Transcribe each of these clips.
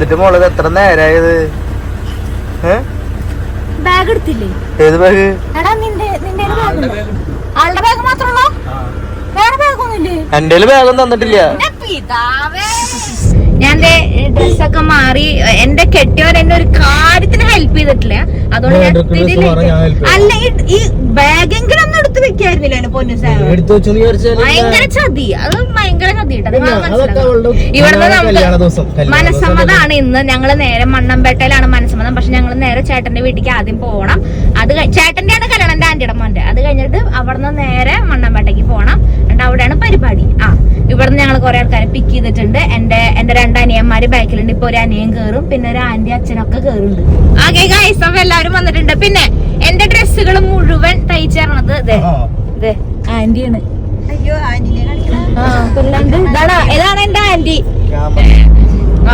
എന്നിട്ട് മോളത് എത്ര നേരായത്? ബാഗ് എടുത്തില്ലേ ഏത് ബാഗ്? ആളുടെ ബാഗ് മാത്രമല്ലോ വേറെ ബാഗൊന്നുമില്ലേ? എന്റെ ബാഗൊന്നും തന്നിട്ടില്ല. ഞാൻ ഡ്രസ്സൊക്കെ മാറി എന്റെ കെട്ടിയവർ എന്നെ ഒരു കാര്യത്തിന് ഹെൽപ്പ് ചെയ്തിട്ടില്ല. അതുകൊണ്ട് ഞാൻ. അല്ല ഈ- ഈ ബാഗെങ്കിലും ഒന്ന് എടുത്ത് വെക്കായിരുന്നില്ല എന്റെ പൊന്നു സാർ എടുത്തു വെച്ചു ഭയങ്കര ചതി. അത് ഭയങ്കര ചതി കേട്ടോ. അത് പിന്നെ നിങ്ങൾ അതൊക്കെ മനസ്സിലാക്കണം. ഇവിടുന്ന് നമുക്ക് മനസ്സമ്മതാണ് ഇന്ന്. ഞങ്ങൾ നേരെ മണ്ണമ്പേട്ടയിലാണ് മനസ്സമ്മതം. പക്ഷെ ഞങ്ങൾ നേരെ ചേട്ടന്റെ വീട്ടിലേക്ക് ആദ്യം പോകണം അത് ചേട്ടന്റെ ആണ് കല്യാണം എന്റെ ആന്റിയുടെ മോന്റെ. അത് കഴിഞ്ഞിട്ട് അവിടുന്ന് നേരെ മണ്ണമ്പേട്ടയ്ക്ക് പോകണം എന്നിട്ട് അവിടെയാണ് പരിപാടി. ആ ഇവിടുന്ന് ഞങ്ങൾ കുറെ ആൾക്കാരെ പിക്ക് ചെയ്തിട്ടുണ്ട്. എന്റെ എന്റെ രണ്ട് അനിയന്മാര് ബാക്കിലുണ്ട്. ഇപ്പൊ ഒരു അനിയൻ കേറും. പിന്നെ ഒരു ആന്റി അച്ഛനൊക്കെ കേറുന്നുണ്ട് ആകെ ഗൈസ് എല്ലാവരും വന്നിട്ടുണ്ട്. പിന്നെ എന്റെ ഡ്രസ്സുകൾ മുഴുവൻ ഇതേ. ആന്റിയാണ്. അയ്യോ ആന്റിനെ കാണിക്കണം? ആ, പിള്ളണ്ട് ഇതാണ് ഇതാണ് എന്റെ ആന്റി.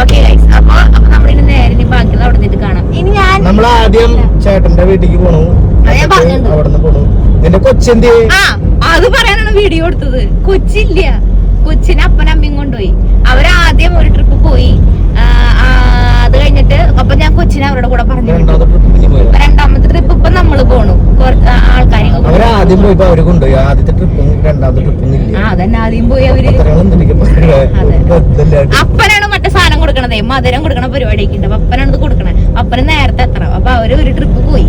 ഓക്കെ അപ്പൊ അപ്പൊ നമ്മളിനി നേരെ ഇനി ബാക്കിയുള്ള അവിടെ നിന്നിട്ട് കാണാം. ഇനി ഞാൻ നമ്മൾ ആദ്യം ചേട്ടന്റെ വീട്ടിലേക്ക് പോണു. അവിടെ നിന്ന് പോണു. നിന്റെ കൊച്ചെന്തി? ആ അത് പറയാനാണ് വീഡിയോ എടുത്തത്. കൊച്ചില്ല. കൊച്ചിനെ അപ്പനും അമ്മയും കൊണ്ടുപോയി. അവരാദ്യം ഒരു ട്രിപ്പ് പോയി. ആ, അത് കഴിഞ്ഞിട്ട് അപ്പൊ ഞാൻ കൊച്ചിനെ അവരുടെ കൂടെ പറഞ്ഞു. രണ്ടാമത്തെ ട്രിപ്പ് ഇപ്പൊ നമ്മൾ പോണു. ആൾക്കാരെ ആദ്യം പോയി അവർ കൊണ്ടുപോയി. ആദ്യത്തെ ട്രിപ്പും രണ്ടാമത്തെ ട്രിപ്പും അതന്നെ. ആദ്യം പോയി അവർ. അപ്പനാണ് മറ്റേ സാധനം കൊടുക്കണതേ. മധുരം കൊടുക്കണ പരിപാടിയൊക്കെ ഉണ്ട്. അപ്പൊ അപ്പനാണ് ഇത് കൊടുക്കണേ. അപ്പന് നേരത്തെ എത്തണം. അപ്പൊ അവർ ഒരു ട്രിപ്പ് പോയി.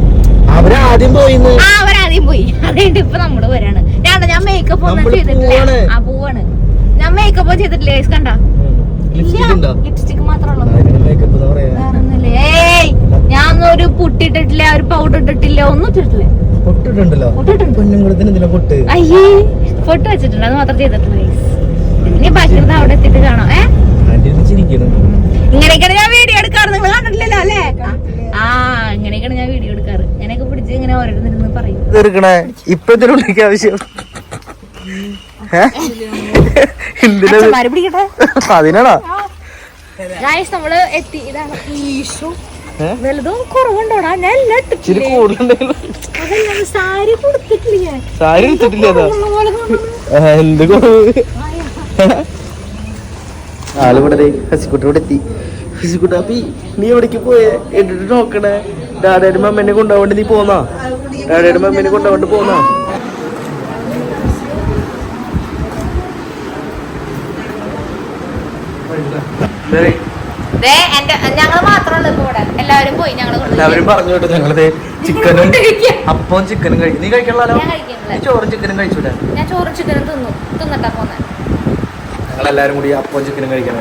അവരാദ്യം പോയി ആ അവരാദ്യം പോയി. അതുകൊണ്ട് ഇപ്പൊ നമ്മൾ വരാണ്. ഞാൻ ഞാൻ മേക്കപ്പ് ഒന്നും ചെയ്തിട്ടില്ല. ആ പോവാണ്. ഞാൻ മേക്കപ്പ് ചെയ്തിട്ടില്ല. കണ്ട? ലിപ്സ്റ്റിക് ഉണ്ടോ ലിപ്സ്റ്റിക് മാത്രമേ അതിന് മേക്കപ്പ് എന്ന് പറയാ വേറൊന്നുമില്ല ഏയ് ഞാൻ ഒരു പുട്ടിട്ടിട്ടില്ല ഒരു പൗഡർ ഇട്ടിട്ടില്ല ഒന്നും ഇട്ടിട്ടില്ല. പൊട്ടിട്ടുണ്ടല്ലോ. പൊട്ടിട്ടുണ്ട് കുഞ്ഞുങ്ങളത്തിന് പൊട്ട്. അയ്യേ പൊട്ട് വെച്ചിട്ടുണ്ട്. അത് മാത്രം ചെയ്തിട്ടുണ്ട്. ഇനി ബാക്കിയത് അവിടെ എത്തിയിട്ട് കാണാം. ഏ? ഇങ്ങനെയൊക്കെയാണ് ഞാൻ വീഡിയോ എടുക്കാറ്. നിങ്ങൾ കണ്ടിട്ടില്ലല്ലോ അല്ലേ? ആ ഇങ്ങനെയൊക്കെയാണ് ഞാൻ വീഡിയോ എടുക്കാറ്. ഞാനൊക്കെ പിടിച്ച് ഇങ്ങനെ ഓരോരുത്തരുന്ന് പറയും. ഇപ്പൊ ഇതിനുള്ളിലേക്ക് ആവശ്യം. അതിനാണോ? നമ്മൾ എത്തി. ഇതാണ് ഈശോ? വലുതും കുറവുണ്ടോടാ? ഞാൻ എല്ലാം ഇട്ടിട്ടില്ലേ? കൂടുതലുണ്ടായിരുന്നു അതല്ല സാരി കൊടുത്തിട്ടില്ല ഞാൻ? സാരി എടുത്തിട്ടില്ല എന്ത് കുറവ്? ആളിവിടെ ദേ ഹസിക്കുട്ടി ഇവിടെ എത്തി. ഹസിക്കുട്ടി അപ്പി നീ എവിടേക്ക് പോയേ? എന്നിട്ട് നോക്കണേ. ഡാഡയുടെ മമ്മേനെ കൊണ്ടുപോകണ്ട് നീ പോന്നാ? ഡാഡയുടെ മമ്മേനെ കൊണ്ടുപോകണ്ട് പോന്നാ? ദേ, ഞങ്ങൾ മാത്രമല്ല ഇവിടെ? എല്ലാവരും പോയി ഞങ്ങൾ എല്ലാവരും പറഞ്ഞു കേട്ടോ ഞങ്ങളത് ചിക്കനും. അപ്പവും ചിക്കനും കഴിക്കും നീ കഴിക്കണല്ലോ ചോറും ചിക്കനും കഴിച്ചൂടെ? ഞാൻ ചോറും ചിക്കനും തിന്നു. തിന്നിട്ടാ പോന്നെ. ഞങ്ങളെല്ലാരും കൂടി അപ്പവും ചിക്കനും കഴിക്കാൻ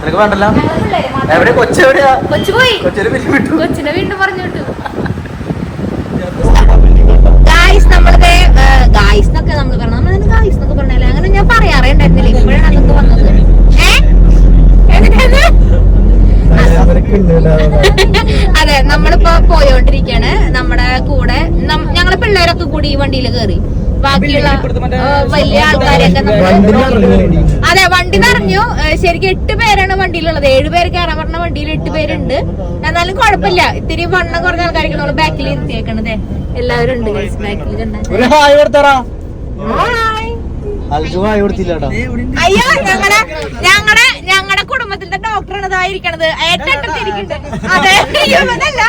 നിനക്ക് വേണ്ടല്ലോ. എവിടെ? കൊച്ചെവിടെയാ? കൊച്ചു പോയി. കൊച്ചിനെ പിരിച്ചു വിട്ടു. കൊച്ചിനെ വീണ്ടും പറഞ്ഞു വിട്ടു. ഗായ്സ് നമ്മളിത് ഗായ്സ് എന്നൊക്കെ നമ്മൾ പറഞ്ഞു നമ്മൾ ഗായ്സ് എന്നൊക്കെ പറഞ്ഞാലേ അങ്ങനെ ഞാൻ പറയാറേ ഉണ്ടായിരുന്നില്ല ഇപ്പോഴാണ് അതൊക്കെ വന്നത് ഏ? എന്നിട്ടത്? അതെ നമ്മളിപ്പോ പോയോണ്ടിരിക്കാണ് നമ്മുടെ കൂടെ നം- പിള്ളേരൊക്കെ കൂടി ഈ വണ്ടിയിൽ കയറി ബാക്കിയുള്ള വലിയ ആൾക്കാരെയൊക്കെ നമ്മൾ അതെ വണ്ടി നിറഞ്ഞു. ശരിക്കും എട്ട് പേരാണ് വണ്ടിയിലുള്ളത്. ഏഴ് പേര് കയറാൻ പറഞ്ഞ വണ്ടിയിൽ എട്ട് പേരുണ്ട്. എന്നാലും കുഴപ്പമില്ല. ഇത്തിരി വണ്ണം കുറഞ്ഞ ആൾക്കാരൊക്കെ നമ്മൾ ബാക്കിൽ ഇരുത്തിയേക്കണത്. എല്ലാവരും ഉണ്ട് ബാക്കിൽ ഒരു ഞങ്ങളെ ഞങ്ങളെ ഹായ് ഞങ്ങടെ കുടുംബത്തിലെ ഡോക്ടറാണ് ഇതായിരിക്കണത് ഏറ്റട്ടത്തിരിക്കണ്ട് അതെ ഇവനല്ല.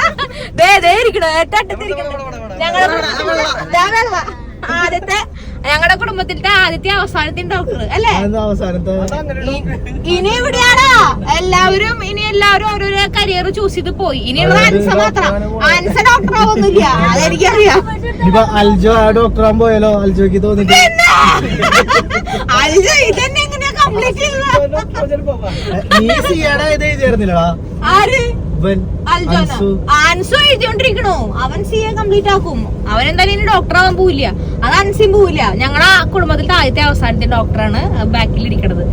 ദേ ദേ ഇരിക്കണ. ഏറ്റട്ടത്തിരിക്കണ്ട് ഞങ്ങളെ ദാ വെള്ള. ആദ്യത്തെ ഞങ്ങളുടെ കുടുംബത്തിന്റെ ആദ്യത്തെ അവസാനത്തെ ഡോക്ടർ അല്ലേ? ഇനി എവിടെയാണോ എല്ലാവരും ഇനി എല്ലാവരും ഓരോരോ കരിയർ ചൂസ് ചെയ്ത് പോയി. ഇനിയുള്ള ആൻസ മാത്രം. ആൻസ ഡോക്ടർ ആവുന്നില്ല അതെനിക്കറിയാം അൽജോ ആ ഡോക്ടറാൻ പോയാലോ? അൽജോക്ക് തോന്നിട്ട്. അൽജോ ഇതന്നെ ആൻസു എഴുതിയോണ്ടിരിക്കണു അവൻ സി എ കംപ്ലീറ്റ് ആക്കും. അവൻ എന്തായാലും ഇനി ഡോക്ടർ ആവാൻ പോവില്ല. അത് അൻസിയും പോവില്ല. ഞങ്ങളെ കുടുംബത്തിലത്തെ ആദ്യത്തെ അവസാനത്തെ ഡോക്ടറാണ് ബാക്കിൽ ഇരിക്കണത്.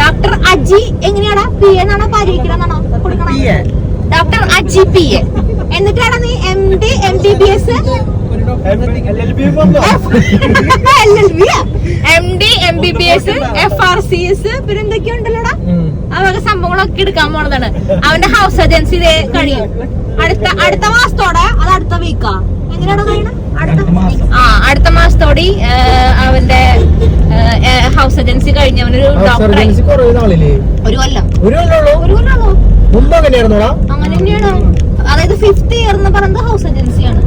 ഡോക്ടർ അജി എങ്ങനെയാടാ? പി എന്നാണോ പരിഹരിക്കണമെന്നാണോ കൊടുക്കണത് PA. Doctor Aji P A എന്നിട്ടാണ് നീ M D M B B S M D M B B S F R C S പിന്നെ സംഭവങ്ങളൊക്കെ എടുക്കാൻ പോണതാണ്. അവന്റെ ഹൗസ് ഏജൻസി കഴിയും. അടുത്ത അടുത്ത മാസത്തോടെ അത് അടുത്ത വീക്കാ എങ്ങനെയാണോ കഴിയണം ആ അടുത്ത മാസത്തോടെ അവന്റെ ഹൗസ് ഏജൻസി കഴിഞ്ഞ അവനൊരു ഡോക്ടറായി ഒരു കൊല്ലം. ഒരു കൊല്ലമാണോ മുമ്പ് അങ്ങനെയായിരുന്നോടാ അങ്ങനെ തന്നെയാണ് അതായത് ഫിഫ്ത് ഇയർ എന്ന് പറയുന്നത് ഹൗസ് ഏജൻസിയാണ്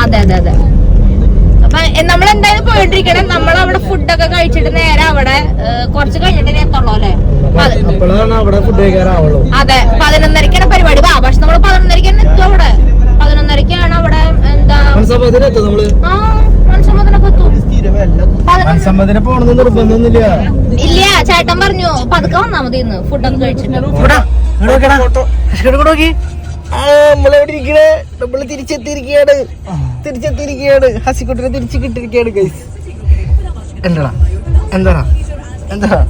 അതെ അതെ അതെ അപ്പൊ നമ്മൾ എന്തായാലും പോയിട്ടിരിക്കണം നമ്മൾ അവിടെ ഫുഡൊക്കെ കഴിച്ചിട്ട് നേരെ അവിടെ കുറച്ച് കഴിഞ്ഞിട്ട് എത്തുള്ളൂ അല്ലേ അതെ പതിനൊന്നരക്കാണ് പരിപാടി വാ പക്ഷെ നമ്മൾ പതിനൊന്നരക്കാണ് തന്നെ എത്തും അവിടെ പതിനൊന്നരക്കാണ് അവിടെ എന്താ ഇല്ല ചേട്ടൻ പറഞ്ഞു പതുക്കെ വന്നാ മതി ഇന്ന് ഫുഡൊന്നും കഴിച്ചിട്ട് നമ്മളെവിടെ ഇരിക്കണേ? നമ്മൾ തിരിച്ചെത്തിയിരിക്കുകയാണ് തിരിച്ചെത്തിയിരിക്കുകയാണ് ഹസിക്കുട്ടിനെ തിരിച്ചു കിട്ടിയിരിക്കുകയാണ് ഗൈസ് എന്താടാ? എന്താടാ? എന്താടാ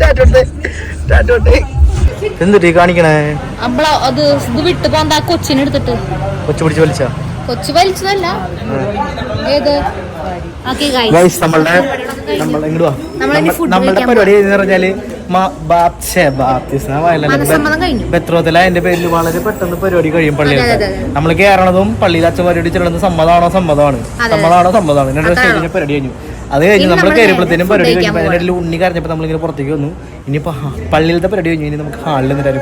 ടാറ്റോട്ടെ ടാറ്റോട്ടെ എന്തിട്ട് കാണിക്കണേ? അപ്പള അത് ഇത് വിട്ട് പോന്താ കൊച്ചിനെ എടുത്തിട്ട്. കൊച്ചു പിടിച്ച് വലിച്ച? കൊച്ചു വലിച്ചതല്ല. ഏത്? നമ്മളുടെ നമ്മളുടെ പരിപാടി എന്ന് പറഞ്ഞാൽ ബെത്രോത്തില എന്റെ പേരിൽ വളരെ പെട്ടെന്ന് പരിപാടി കഴിയും പള്ളിയിൽ അതെ. നമ്മൾ കയറണതും പള്ളിയിൽ അച്ഛൻ പരിപാടി ചെല്ലുന്നത് സമ്മതമാണോ? സമ്മതമാണ്. സമ്മതമാണോ സമ്മതമാണ് അത്രേ സ്റ്റേജിന്റെ പരിപാടി കഴിഞ്ഞു. അത് കഴിഞ്ഞ് നമ്മൾ നമ്മൾ കയറിയപ്പോഴത്തേനും പരിപാടി കഴിഞ്ഞു. അതിന്റെ ഇടയിൽ ഉണ്ണി കരഞ്ഞപ്പോ നമ്മളിങ്ങനെ പുറത്തേക്ക് വന്നു. ഇനിയിപ്പോ പള്ളിയിലത്തെ പരിപാടി കഴിഞ്ഞു ഇനി നമുക്ക് ഹാളിൽ ഫുഡ്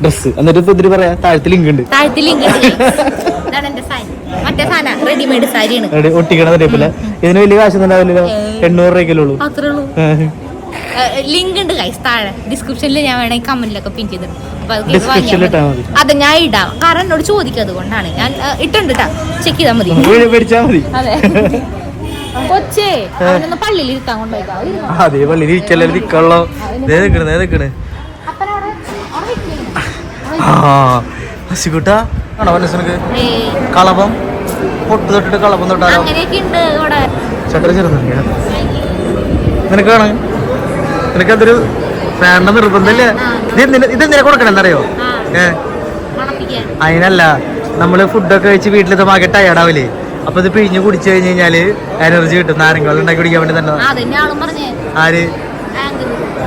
ഡ്രസ് എന്നിട്ട് ഇപ്പൊ പറയാ താഴത്തിൽ ലിങ്ക് ഉണ്ട് താഴത്തെ ലിങ്ക് ഇതാണ് എന്റെ സാരി മറ്റേ സാധനം റെഡിമെയ്ഡ് സാരിയാണ്. ഒട്ടിക്കണ ടൈപ്പിൽ ഇതിന് വലിയ കാശ് ഉണ്ടാവില്ലല്ലോ എണ്ണൂറ് രൂപയ്ക്കല്ലേ ഉള്ളൂ. അത്രേ ഉള്ളൂ. ലിങ്ക് ഉണ്ട് ഗൈസ് താഴെ. ഡിസ്ക്രിപ്ഷനിൽ ഞാൻ വേണമെങ്കിൽ കമന്റിലൊക്കെ പിൻ ചെയ്തിടും. അത് ഞാൻ ഇടാം. കാരണം എന്നോട് ചോദിക്കും അതുകൊണ്ടാണ്. ഞാൻ ഇട്ടുണ്ട് ചെക്ക് ചെയ്താൽ മതി. അതെ. കൊച്ചേ പള്ളിയിൽ ഇരുത്താൻ കൊണ്ടുപോയിക്കാ? അതേ പള്ളിയിൽ ഇരിക്കല്ലേ നിക്കള്ളോ നിക്കണ് നിക്കണ്? ആ ഹസിക്കുട്ടാ ആണോ മനസ്സിനക്ക് കളപം പൊട്ട് തൊട്ടിട്ട് കളപം തൊട്ടാലോ? ചട്ടര ചെറുതന്നെയാ നിനക്കാണ്? നിനക്ക് അതൊരു വേണ്ട നിർബന്ധമല്ലേ. ഇത് എന്തിനാ- കൊടുക്കണം എന്നറിയോ ഏ? അതിനല്ല നമ്മൾ ഫുഡൊക്കെ കഴിച്ച് വീട്ടിലെത്തുമ്പോൾ ടയർഡാവില്ലേ അപ്പൊ ഇത് പിഴിഞ്ഞ് കുടിച്ചു കഴിഞ്ഞ് കഴിഞ്ഞാൽ എനർജി കിട്ടും. നാരങ്ങ വെള്ളം ഉണ്ടാക്കി കുടിക്കാൻ വേണ്ടി തന്നെ ആര്?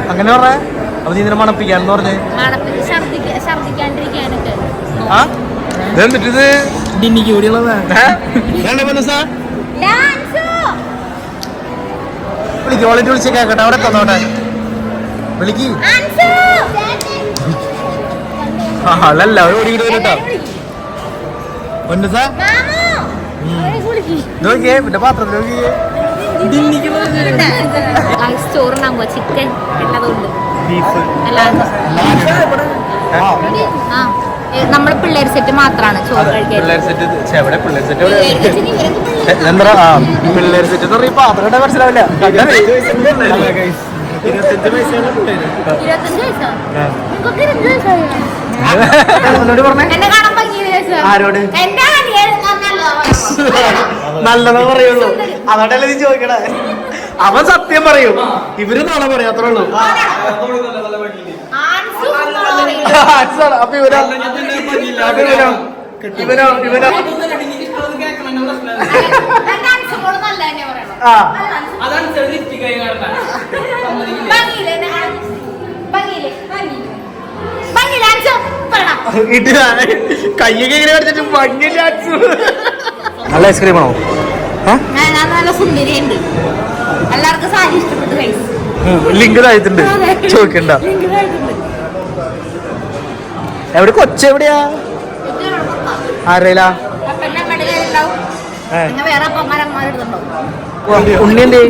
അങ്ങനെ പറഞ്ഞ. അപ്പൊ നീ ഇതിനെ മണപ്പിക്കാന്ന് പറഞ്ഞ്. ആ? ഇതെന്നിട്ട് ഇത് ഡിന്നിക്ക് കൂടിയുള്ളതാ. ഡാൻസോ? വിളിക്ക് ഓളിട്ട് വിളിച്ച് കേക്കട്ടെ അവിടെ തന്നോട്ടെ വിളിക്ക്. ആളല്ല ഒരു ഓടി കേട്ടോ. പൊന്നുസാ. മാമു? അവരെ വിളിക്ക്. നോക്കിയേ പിന്നെ പാത്രം നോക്കിയേ ചോറുണ്ടാകുമ്പോ ചിക്കൻ. ഉള്ളതുകൊണ്ട് ബീഫ്. അല്ലാണ്ട് ആ. ഏ, നമ്മൾ പിള്ളേർ സെറ്റ് മാത്രമാണ് ചോറ് പിള്ളേർ സെറ്റ് എവിടെ പിള്ളേർ സെറ്റ് എന്താ പിള്ളേർ സെറ്റ് എന്ന് മനസ്സിലാവില്ല. ഇരുപത്തഞ്ച് പിള്ളേര് പറഞ്ഞേ. ആരോട്? നല്ലതാ. പറയുള്ളൂ. അതോടല്ലേ നീ ചോദിക്കണേ. അവൻ സത്യം പറയും. ഇവർ നാളെ പറയാത്രേ അത്രേ ഉള്ളൂ ആൻസു എന്നാണോ പറയുന്നത്? ആൻസർ. അപ്പൊ ഇവനോ ഇവനോ. ആ. കയ്യൊക്കെ ഇങ്ങനെ കടിച്ചിട്ട് ഭംഗി ചാൻസ് നല്ല ഐസ്ക്രീം ആണോ? ഞാൻ ഞാൻ നല്ല സുന്ദരിയുണ്ട് എല്ലാവർക്കും സാരി ഇഷ്ടപ്പെട്ടു കഴിച്ചു ലിങ്ക് താഴ്ത്തുണ്ട് ചോദിക്കണ്ട. എവിടെ? കൊച്ചു എവിടെയാ? അപ്പന്റെ കടയിലുണ്ടാവും ഏ. പിന്നെ വേറെ അപ്പന്മാരന്മാരെടുത്തുണ്ടാവും ഉണ്ണി എന്തേ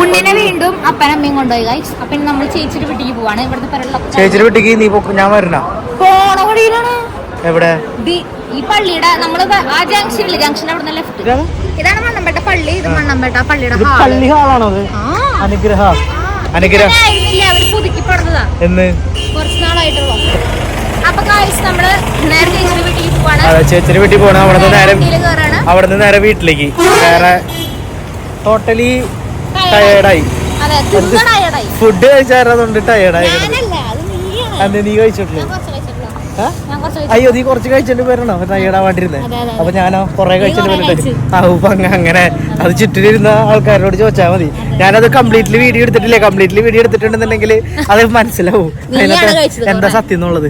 ഉണ്ണിനെ വീണ്ടും അപ്പനമ്മയും കൊണ്ടുപോയി ഗൈസ് അപ്പൻ നമ്മൾ ചേച്ചിയുടെ വീട്ടിലേക്ക് പോവാണ്. ഇവിടുത്തെ പെരളിലൊക്കെ ചേച്ചിയുടെ വീട്ടിക്ക് നീ ഞാൻ വരണ? പോണോടിയിലാണ് എവിടെ? ഈ പള്ളിയുടെ നമ്മൾ ആ ആ ജംഗ്ഷനിൽ ജംഗ്ഷൻ അവിടെ ലെഫ്റ്റ് ഇതാണ്? മണ്ണമ്പേട്ട പള്ളി. ഇത് മണ്ണമ്പേട്ട പള്ളിയുടെ പള്ളി ഹാളാണോ അനുഗ്രഹ അനുഗ്രഹ പുതുക്കി പണിതതാ എന്ന്? കുറച്ച് നാളായിട്ടുള്ളൂ. അതെ ചേച്ചിയുടെ വീട്ടിൽ പോണ അവിടെ നിന്ന് നേരെ അവിടെ നിന്ന് നേരെ വീട്ടിലേക്ക്. വേറെ ടോട്ടലി ടയേർഡായി ഫുഡ് കഴിച്ചായിരുന്നതുകൊണ്ട് ടയേർഡായി അന്ന് നീ കഴിച്ചിട്ടില്ല. അയ്യോ നീ കുറച്ച് കഴിച്ചിട്ട് വരണോ? ടയേർഡ് ആവാണ്ടിരുന്നേ. അതെ, അതെ, അപ്പൊ ഞാനോ കുറെ കഴിച്ചിട്ട് വരട്ടെ അങ്ങ- അങ്ങനെ അത് ചുറ്റിലിരുന്ന ആൾക്കാരോട് ചോദിച്ചാൽ മതി. ഞാനത് കംപ്ലീറ്റ്ലി വീഡിയോ എടുത്തിട്ടില്ലേ? കംപ്ലീറ്റ്ലി വീഡിയോ എടുത്തിട്ടുണ്ടെന്നുണ്ടെങ്കിൽ അത് മനസ്സിലാവും. എന്താ. സത്യം എന്നുള്ളത്.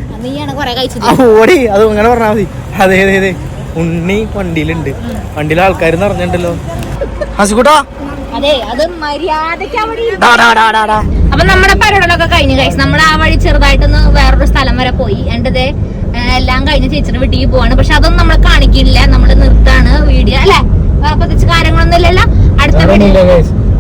ഓടി. അത് അങ്ങനെ പറഞ്ഞാൽ മതി. അതെ അതെ അതെ. ഉണ്ണി വണ്ടിയിലുണ്ട്. വണ്ടിയിലെ ആൾക്കാർ നിറഞ്ഞിട്ടുണ്ടല്ലോ ഹസിക്കൂട്ടാ. അപ്പൊ നമ്മുടെ പരിപാടികളൊക്കെ കഴിഞ്ഞു കഴിച്ചു നമ്മൾ ആ വഴി ചെറുതായിട്ടൊന്ന് വേറൊരു സ്ഥലം വരെ പോയി. എന്റെ എല്ലാം കഴിഞ്ഞ് ചേച്ചിയുടെ വീട്ടിൽ പോവാണ്. പക്ഷെ അതൊന്നും നമ്മൾ കാണിക്കില്ല. നമ്മൾ നിർത്താണ് വീഡിയോ അല്ലെ? പ്രത്യേകിച്ച് കാര്യങ്ങളൊന്നും ഇല്ലല്ലോ. അടുത്ത വീഡിയോ.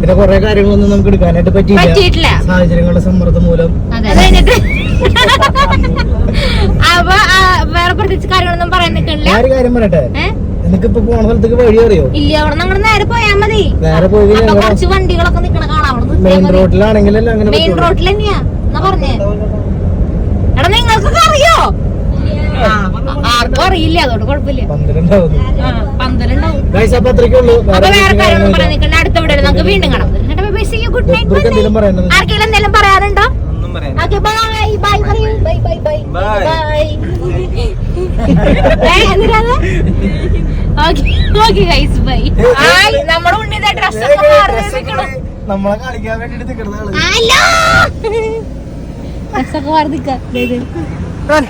പിന്നെ കുറെ കാര്യങ്ങളൊന്നും നമുക്ക് എടുക്കാനായിട്ട് പറ്റിയിട്ടില്ല. സാഹചര്യങ്ങളുടെ സമ്മർദ്ദം മൂലം. അത് കഴിഞ്ഞിട്ട് അപ്പൊ ആ, വേറെ പ്രത്യേകിച്ച് കാര്യങ്ങളൊന്നും പറയാൻ നിൽക്കണില്ല ഒരു കാര്യം പറയട്ടെ? ഏഹ് നിനക്കിപ്പോ പോണ സ്ഥലത്തേക്ക് വഴി അറിയോ? ഇല്ല അവിടെ നമ്മൾ നേരെ പോയാ മതി. നേരെ പോയി കുറച്ച് വണ്ടികളൊക്കെ നിക്കണ കാണാം അവിടെ മെയിൻ മതി. അങ്ങനെ മെയിൻ. റോഡിൽ തന്നെയാ എന്നാ പറഞ്ഞേ. എടാ നിങ്ങൾക്കൊക്കെ അറിയോ? ആർക്കും അറിയില്ല അതോട് കുഴപ്പമില്ല. പന്തലുണ്ടാവും. അടുത്ത വീട് നമുക്ക് വീണ്ടും കാണാം? ആർക്കെങ്കിലും എന്തെങ്കിലും പറയാനുണ്ടോ? ഒന്നും പറയാൻ ഓക്കെ ബൈ ബൈ പറയൂ bye bye bye Bye. Bye okay okay guys bye hi നമ്മുടെ ഉണ്ണിയുടെ ഡ്രസ് ഒക്കെ മാറി നിൽക്കണം നമ്മളെ കളിക്കാൻ വേണ്ടിട്ട് നിൽക്കുന്ന ആൾ ഹലോ? ഡ്രസ് ഒക്കെ മാറി നിൽക്കാം Run.